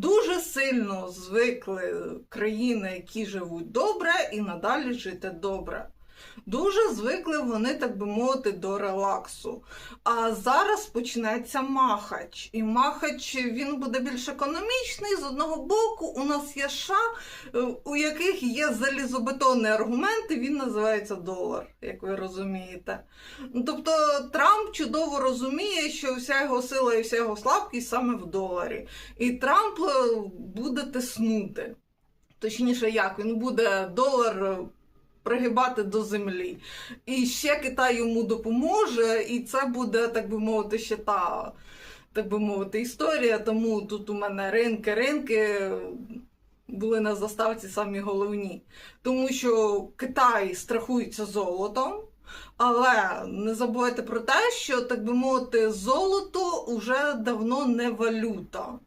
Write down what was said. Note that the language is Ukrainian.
дуже сильно звикли країни, які живуть добре, і надалі жити добре. Дуже звикли вони, так би мовити, до релаксу. А зараз почнеться махач. І махач він буде більш економічний. З одного боку, у нас є США, е, у яких є залізобетонний аргумент, і він називається долар, як ви розумієте. Тобто Трамп чудово розуміє, що вся його сила і вся його слабкість саме в доларі. І Трамп е, буде тиснути. Точніше, як він буде долар е, пригибати до землі. І ще Китай йому допоможе, і це буде, так би мовити, ще та, так би мовити, історія. Тому тут у мене ринки, ринки були на заставці самі головні. Тому що Китай страхується золотом. Але не забувайте про те, що так би мовити, золото вже давно не валюта.